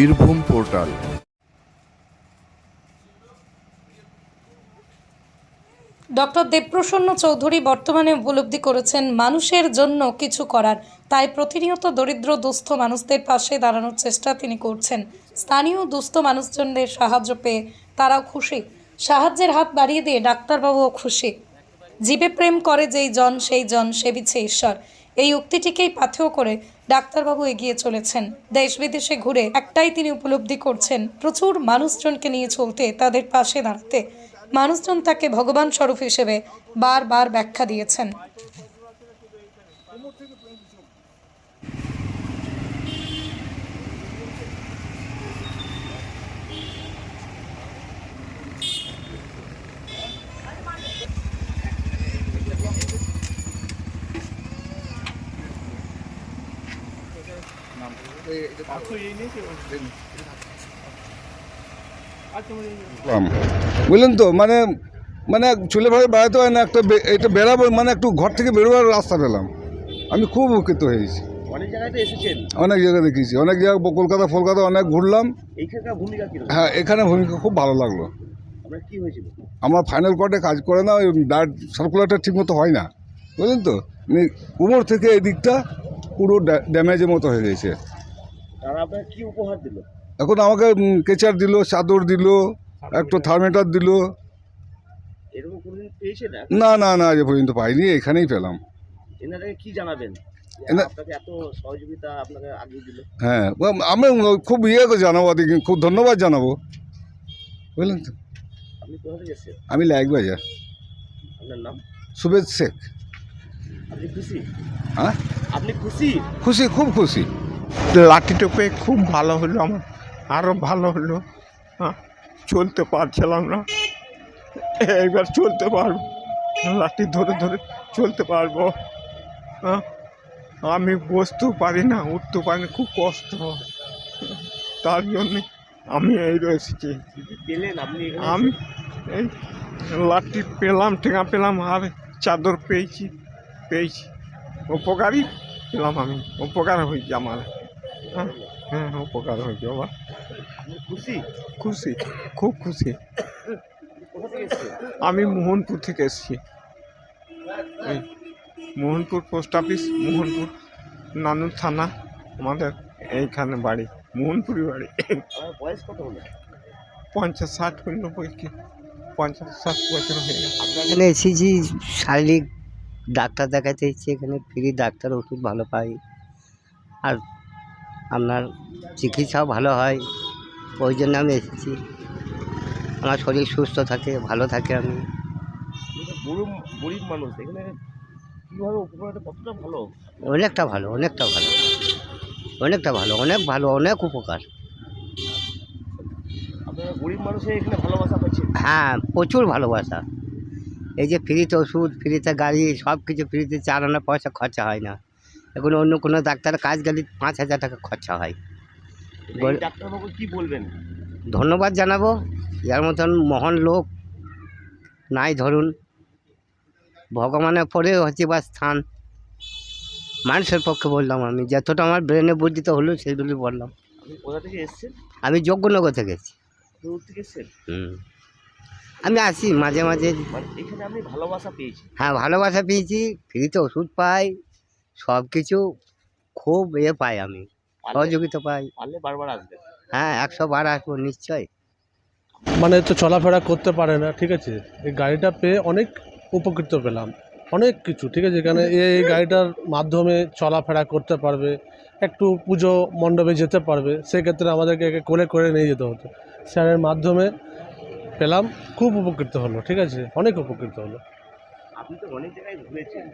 Birbhum portal. Doctor দেবপ্রসন্ন Chowdhury বর্তমানে উপলব্ধি করেছেন, মানুষের জন্য কিছু করার। তাই প্রতিনিয়ত দরিদ্র, দুস্থ মানুষদের পাশে দাঁড়ানোর চেষ্টা তিনি করছেন। স্থানীয় দুস্থ মানুষজনদের সাহায্য পেয়ে তারাও খুশি। সাহায্যের হাত বাড়িয়ে দিয়ে ডাক্তারবাবুও খুশি। জীবে প্রেম করে যেই জন, সেই জন সেবিছে ঈশ্বর। এই উক্তিটিকেই পাথেয় করে ডাক্তারবাবু এগিয়ে চলেছেন। দেশ বিদেশে ঘুরে একটাই তিনি উপলব্ধি করছেন, প্রচুর মানুষজনকে নিয়ে চলতে তাদের পাশে দাঁড়াতে। মানুষজন তাকে ভগবান স্বরূপ হিসেবে বারবার ব্যাখ্যা দিয়েছেন। বুঝলেন তো মানে মানে চুলে ভাবে বেড়াতে হয় না একটা এটা বেড়াবো মানে একটু ঘর থেকে বেরোবার রাস্তা পেলাম। আমি খুব উপকৃত হয়েছি। অনেক জায়গায় এসেছেন। অনেক জায়গায় দেখেছি। অনেক জায়গায় কলকাতা ফলকাতা অনেক ঘুরলাম। হ্যাঁ এখানে ভূমিকা খুব ভালো লাগল। আমার ফাইনাল কোয়ার্টে কাজ করে না ওই ব্লাড সার্কুলারটা ঠিকমতো হয় না। বুঝলেন তো? মানে কোমর থেকে এই দিকটা পুরো ড্যা- ড্যামেজের মতো হয়ে গেছে। তারা আপনার কি উপহার দিল? এখন আমাকে কেচার দিল চাদর দিল একটু থার্মেটার দিল। এরকম কোনদিন পেয়েছেন না না না যে পর্যন্ত পাইনি এখানেই পেলাম। কি জানাবেন? হ্যাঁ আমি খুব ইয়ে জানাব খুব ধন্যবাদ জানাব। বুঝলেন তো? আমি লাইক বাজার আপনার নাম? সুবেদ শেখ। আপনি খুশি? হ্যাঁ? আপনি খুশি? খুশি খুব খুশি। লাঠিটা পেয়ে খুব ভালো হলো আমার আরও ভালো হলো। হ্যাঁ চলতে পারছিলাম না। এইবার চলতে পারব। লাঠি ধরে ধরে চলতে পারব। হ্যাঁ আমি বসতেও পারি না উঠতেও পারি না খুব কষ্ট হয়। তার জন্যে আমি এই রয়েছি। আমি এই লাঠি পেলাম ঠেঙা পেলাম আর চাদর পেয়েছি পেয়েছি। উপকারই পেলাম আমি উপকার হয়েছে আমার। হ্যাঁ হ্যাঁ উপকার হয়েছে বাবা। খুশি? খুশি খুব খুশি। আমি মোহনপুর থেকে এসেছি। মোহনপুর পোস্ট অফিস মোহনপুর নানুর থানা আমাদের এইখানে বাড়ি মোহনপুরি বাড়ি। বয়স কত হলো? পঞ্চাশ ষাট হইল পঞ্চাশ ষাট বছর হয়ে গেছে। এখানে এসেছি শারীরিক ডাক্তার দেখাতে এসেছি এখানে ফ্রি ডাক্তার ওষুধ ভালো পাই। আর আপনার চিকিৎসাও ভালো হয় ওই জন্য আমি এসেছি। আমার শরীর সুস্থ থাকে ভালো থাকে আমি। গরিব মানুষ এখানে কতটা ভালো? অনেকটা ভালো অনেকটা ভালো। অনেকটা ভালো অনেক ভালো অনেক উপকার। গরিব মানুষের এখানে ভালোবাসা হ্যাঁ প্রচুর ভালোবাসা। এই যে ফ্রিতে ওষুধ ফ্রিতে গাড়ি সব কিছু ফ্রিতে চার আনা পয়সা খরচা হয় না। এখন অন্য কোনো ডাক্তারের কাজ গেলে পাঁচ হাজার টাকা খরচা হয়। ডাক্তারবাবু কি বলবেন? ধন্যবাদ জানাব। যার মতন মহান লোক নাই ধরুন। ভগবানের পরে হচ্ছে বা স্থান। মানুষের পক্ষে বললাম আমি যতটা আমার ব্রেনে বুদ্ধিত হলো সেগুলি বললাম। কোথা থেকে এসেছেন? আমি যোগ্যনগর থেকে এসেছি। হুম। আমি আসি মাঝে মাঝে। মানে এখানে ভালোবাসা পেয়েছেন? হ্যাঁ ভালোবাসা পেয়েছি। ফ্রিতে ওষুধ পাই। সব কিছু খুব ইয়ে পাই আমি সহযোগিতা পাই। পারলে বারবার হ্যাঁ একশো বার আসব নিশ্চয় মানে তো চলাফেরা করতে পারে না ঠিক আছে? এই গাড়িটা পেয়ে অনেক উপকৃত পেলাম অনেক কিছু ঠিক আছে? এখানে এই গাড়িটার মাধ্যমে চলাফেরা করতে পারবে একটু পুজো মণ্ডপে যেতে পারবে সেক্ষেত্রে আমাদেরকে একে কোলে করে নিয়ে যেতে হতো। স্যারের মাধ্যমে পেলাম খুব উপকৃত হলো ঠিক আছে? অনেক উপকৃত হলো। আপনি তো অনেক জায়গায় ঘুরেছেন।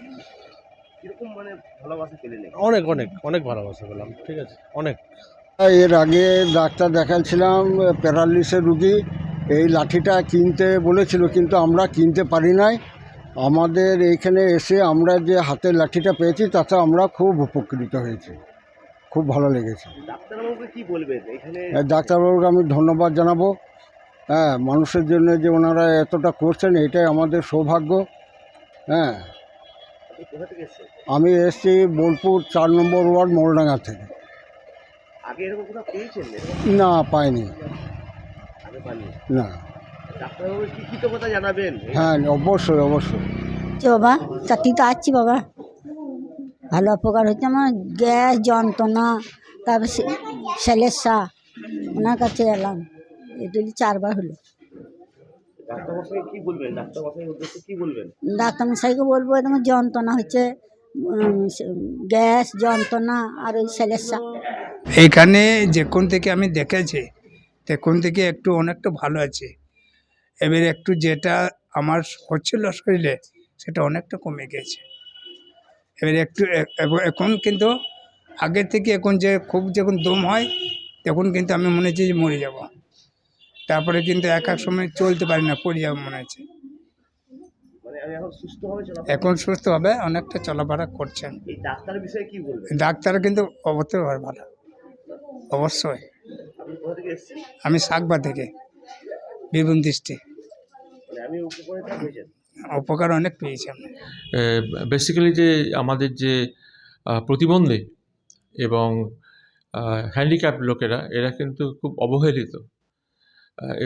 কীরকম মানে ভালোবাসা পেলেন অনেক অনেক অনেক ভালোবাসা পেলাম ঠিক আছে অনেক। এর আগে ডাক্তার দেখাচ্ছিলাম প্যারালিসের রুগী এই লাঠিটা কিনতে বলেছিল কিন্তু আমরা কিনতে পারি নাই। আমাদের এইখানে এসে আমরা যে হাতের লাঠিটা পেয়েছি তাতে আমরা খুব উপকৃত হয়েছি। খুব ভালো লেগেছে। ডাক্তারবাবুকে কি বলবেন? এখানে আর ডাক্তারবাবুকে আমি ধন্যবাদ জানাব। হ্যাঁ মানুষের জন্য যে ওনারা এতটা করছেন এটাই আমাদের সৌভাগ্য। হ্যাঁ আপনি কোথা থেকে এসেছেন আমি এসেছি বোলপুর চার নম্বর ওয়ার্ড মোলডাঙ্গা থেকে। আগে এরকম কোথাও পেয়েছেন? না পাইনি। না। জানাবেন? হ্যাঁ অবশ্যই অবশ্যই। বাবা চাকরি তো আসছি বাবা। ভালো উপকার হচ্ছে আমার গ্যাস যন্ত্রণা তারপর সেলেসা। ওনার কাছে এলাম। এগুলি চারবার হলো। ডাক্তারমশাই কি বলবেন? ডাক্তারমশাইয়ের উদ্দেশ্যে কি বলবেন? ডাক্তারমশাইকে বলব তোমার যন্ত্রণা হচ্ছে গ্যাস যন্ত্রণা আর ওই সেলেসা এইখানে যেখান থেকে আমি দেখেছি তখন থেকে একটু অনেকটা ভালো আছে। এবার একটু যেটা আমার হচ্ছিল শরীরে সেটা অনেকটা কমে গেছে। এবার একটু এখন কিন্তু আগে থেকে এখন যে খুব যখন দম হয় তখন কিন্তু আমি মনে হচ্ছে যে মরে যাব। তারপরে কিন্তু এক এক সময় চলতে পারি না পড়ে যাব মনে হচ্ছে। মানে এখন সুস্থ হবে সুস্থভাবে অনেকটা চলাফেরা করছেন। এই ডাক্তারের বিষয়ে কি বলবেন? ডাক্তার কিন্তু অবশ্যই ভালো অবশ্যই। আমি সাকবা থেকে বীরভূম দৃষ্টি মানে উপকার অনেক পেয়েছি আমি বেসিক্যালি যে আমাদের যে প্রতিবন্ধী এবং হ্যান্ডিক্যাপ লোকেরা এরা কিন্তু খুব অবহেলিত।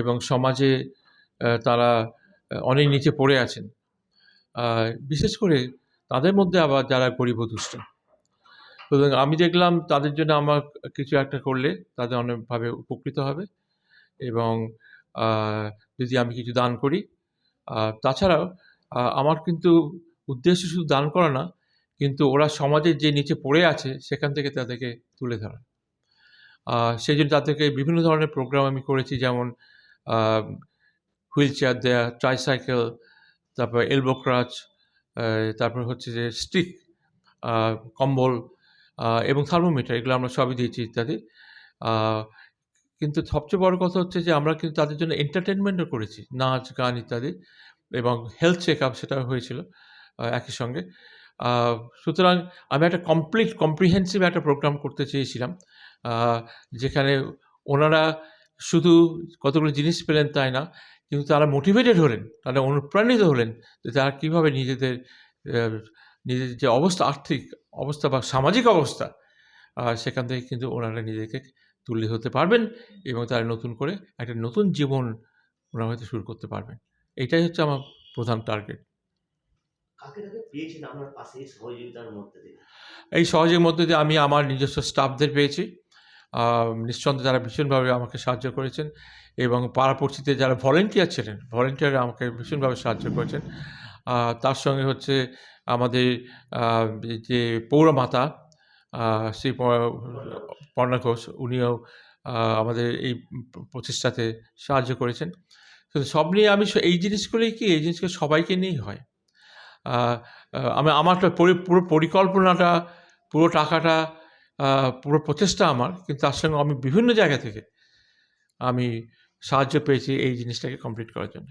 এবং সমাজে তারা অনেক নিচে পড়ে আছেন। বিশেষ করে তাদের মধ্যে আবার যারা গরিব দুষ্ট। আমি দেখলাম তাদের জন্য আমার কিছু একটা করলে তাদের অনেকভাবে উপকৃত হবে এবং যদি আমি কিছু দান করি তাছাড়াও আমার কিন্তু উদ্দেশ্য শুধু দান করা না, কিন্তু ওরা সমাজের যে নিচে পড়ে আছে সেখান থেকে তাদেরকে তুলে ধরা। সেই জন্য তাদেরকে বিভিন্ন ধরনের প্রোগ্রাম আমি করেছি, যেমন হুইল চেয়ার দেয়া ট্রাইসাইকেল তারপর এলবো ক্রাচ তারপর হচ্ছে যে স্টিক কম্বল এবং থার্মোমিটার এগুলো আমরা সবই দিয়েছি ইত্যাদি। কিন্তু সবচেয়ে বড় কথা হচ্ছে যে আমরা কিন্তু তাদের জন্য এন্টারটেনমেন্টও করেছি, নাচ, গান ইত্যাদি, এবং হেলথ চেক আপ সেটা হয়েছিল একই সঙ্গে। সুতরাং আমি একটা কমপ্লিট কম্প্রিহেন্সিভ একটা প্রোগ্রাম করতে চেয়েছিলাম। যেখানে ওনারা শুধু কতগুলো জিনিস পেলেন তাই না কিন্তু তারা মোটিভেটেড হলেন তারা অনুপ্রাণিত হলেন যে তারা কীভাবে নিজেদের নিজেদের যে অবস্থা আর্থিক অবস্থা বা সামাজিক অবস্থা সেখান থেকে কিন্তু ওনারা নিজেকে তুলে ধরতে পারবেন এবং তারা নতুন করে একটা নতুন জীবন ওনারা হয়তো শুরু করতে পারবেন। এটাই হচ্ছে আমার প্রধান টার্গেট এই সহযোগিতার মধ্যে দিয়ে? সহজের মধ্যে দিয়ে আমি আমার নিজস্ব স্টাফদের পেয়েছি। নিঃসন্দেহে যারা ভীষণভাবে আমাকে সাহায্য করেছেন এবং পাড়াপড়শিতে যারা ভলেন্টিয়ার ছিলেন ভলেন্টিয়ার আমাকে ভীষণভাবে সাহায্য করেছেন। তার সঙ্গে হচ্ছে আমাদের যে পৌরমাতা শ্রী পর্ণা ঘোষ, উনিও আমাদের এই প্রচেষ্টাতে সাহায্য করেছেন। তো সব নিয়ে আমি এই জিনিসগুলোই কি, এই জিনিসগুলো সবাইকে নিয়েই হয়। আমি আমার পুরো পরিকল্পনাটা, পুরো টাকাটা পুরো প্রচেষ্টা আমার, কিন্তু তার সঙ্গে আমি বিভিন্ন জায়গা থেকে আমি সাহায্য পেয়েছি এই জিনিসটাকে কমপ্লিট করার জন্য।